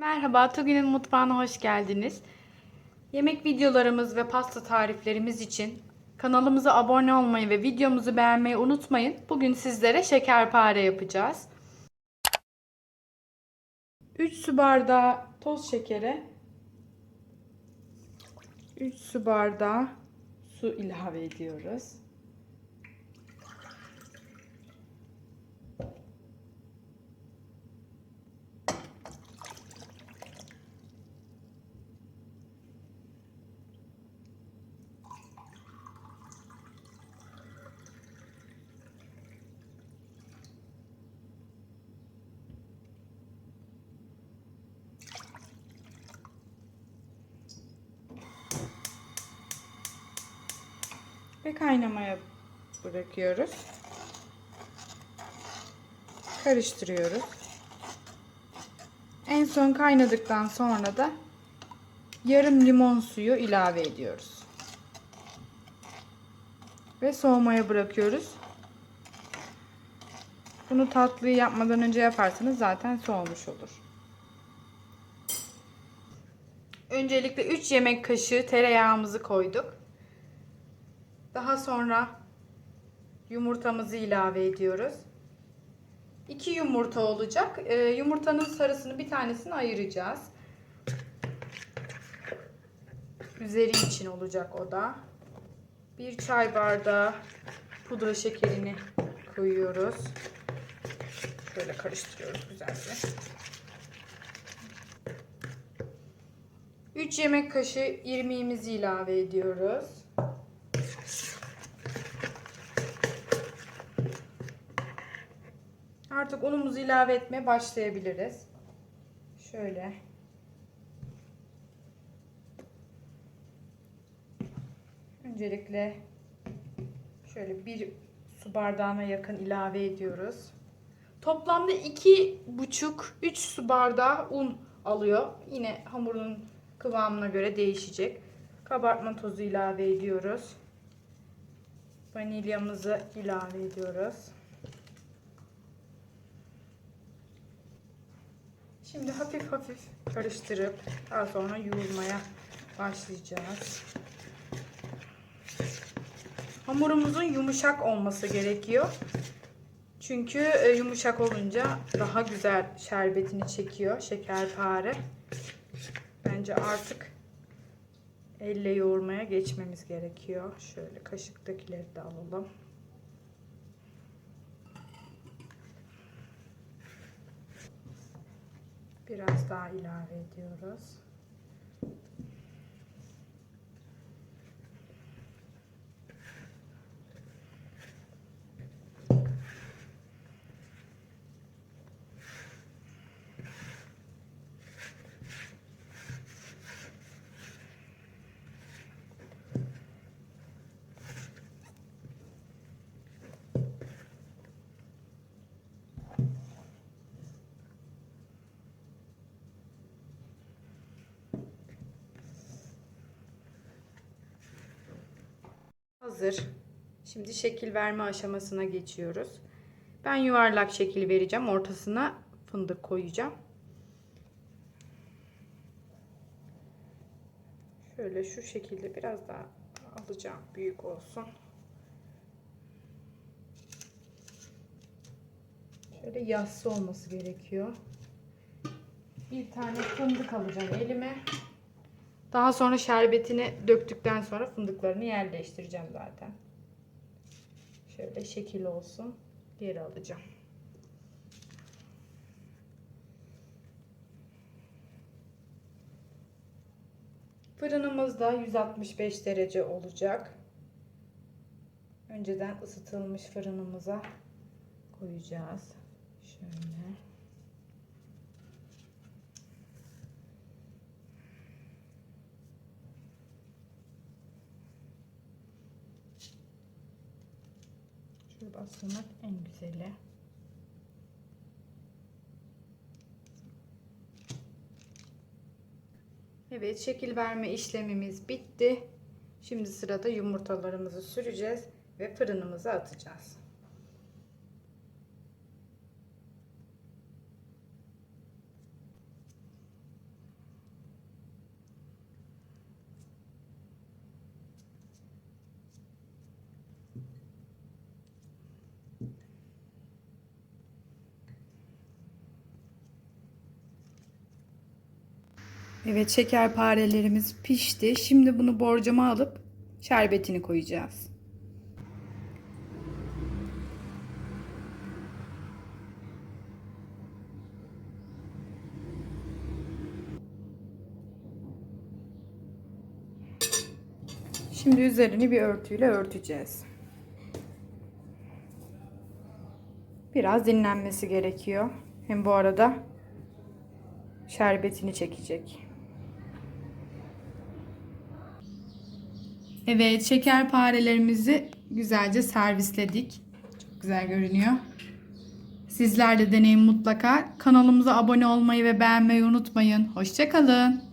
Merhaba, Togi'nin mutfağına hoş geldiniz. Yemek videolarımız ve pasta tariflerimiz için kanalımıza abone olmayı ve videomuzu beğenmeyi unutmayın. Bugün sizlere şekerpare yapacağız. 3 su bardağı toz şekere 3 su bardağı su ilave ediyoruz. Ve kaynamaya bırakıyoruz. Karıştırıyoruz. En son kaynadıktan sonra da yarım limon suyu ilave ediyoruz. Ve soğumaya bırakıyoruz. Bunu tatlıyı yapmadan önce yaparsanız zaten soğumuş olur. Öncelikle 3 yemek kaşığı tereyağımızı koyduk. Daha sonra yumurtamızı ilave ediyoruz. 2 yumurta olacak. Ee, yumurtanın sarısını bir tanesini ayıracağız. Üzeri için olacak o da. Bir çay bardağı pudra şekerini koyuyoruz. Şöyle karıştırıyoruz güzelce. 3 yemek kaşığı irmiğimizi ilave ediyoruz. Artık unumuzu ilave etmeye başlayabiliriz. Şöyle. Öncelikle şöyle bir su bardağına yakın ilave ediyoruz. Toplamda iki buçuk, üç su bardağı un alıyor. Yine hamurun kıvamına göre değişecek. Kabartma tozu ilave ediyoruz. Vanilyamızı ilave ediyoruz. Şimdi hafif hafif karıştırıp daha sonra yoğurmaya başlayacağız. Hamurumuzun yumuşak olması gerekiyor. Çünkü e, yumuşak olunca daha güzel şerbetini çekiyor şekerpare. Bence artık elle yoğurmaya geçmemiz gerekiyor. Şöyle kaşıktakileri de alalım. Biraz daha ilave ediyoruz. Hazır. Şimdi şekil verme aşamasına geçiyoruz. Ben yuvarlak şekil vereceğim. Ortasına fındık koyacağım. Şöyle şu şekilde biraz daha alacağım. Büyük olsun. Şöyle yassı olması gerekiyor. Bir tane fındık alacağım elime. Daha sonra şerbetini döktükten sonra fındıklarını yerleştireceğim zaten. Şöyle şekil olsun. Geri alacağım. Fırınımız da 165 derece olacak. Önceden ısıtılmış fırınımıza koyacağız. Şöyle. Şöyle bastırmak en güzeli. Evet şekil verme işlemimiz bitti. Şimdi sırada yumurtalarımızı süreceğiz ve fırınımıza atacağız. Evet şekerparelerimiz pişti. Şimdi bunu borcama alıp şerbetini koyacağız. Şimdi üzerini bir örtüyle örteceğiz. Biraz dinlenmesi gerekiyor. Hem bu arada şerbetini çekecek. Evet, şekerparelerimizi güzelce servisledik. Çok güzel görünüyor. Sizler de deneyin mutlaka. Kanalımıza abone olmayı ve beğenmeyi unutmayın. Hoşçakalın.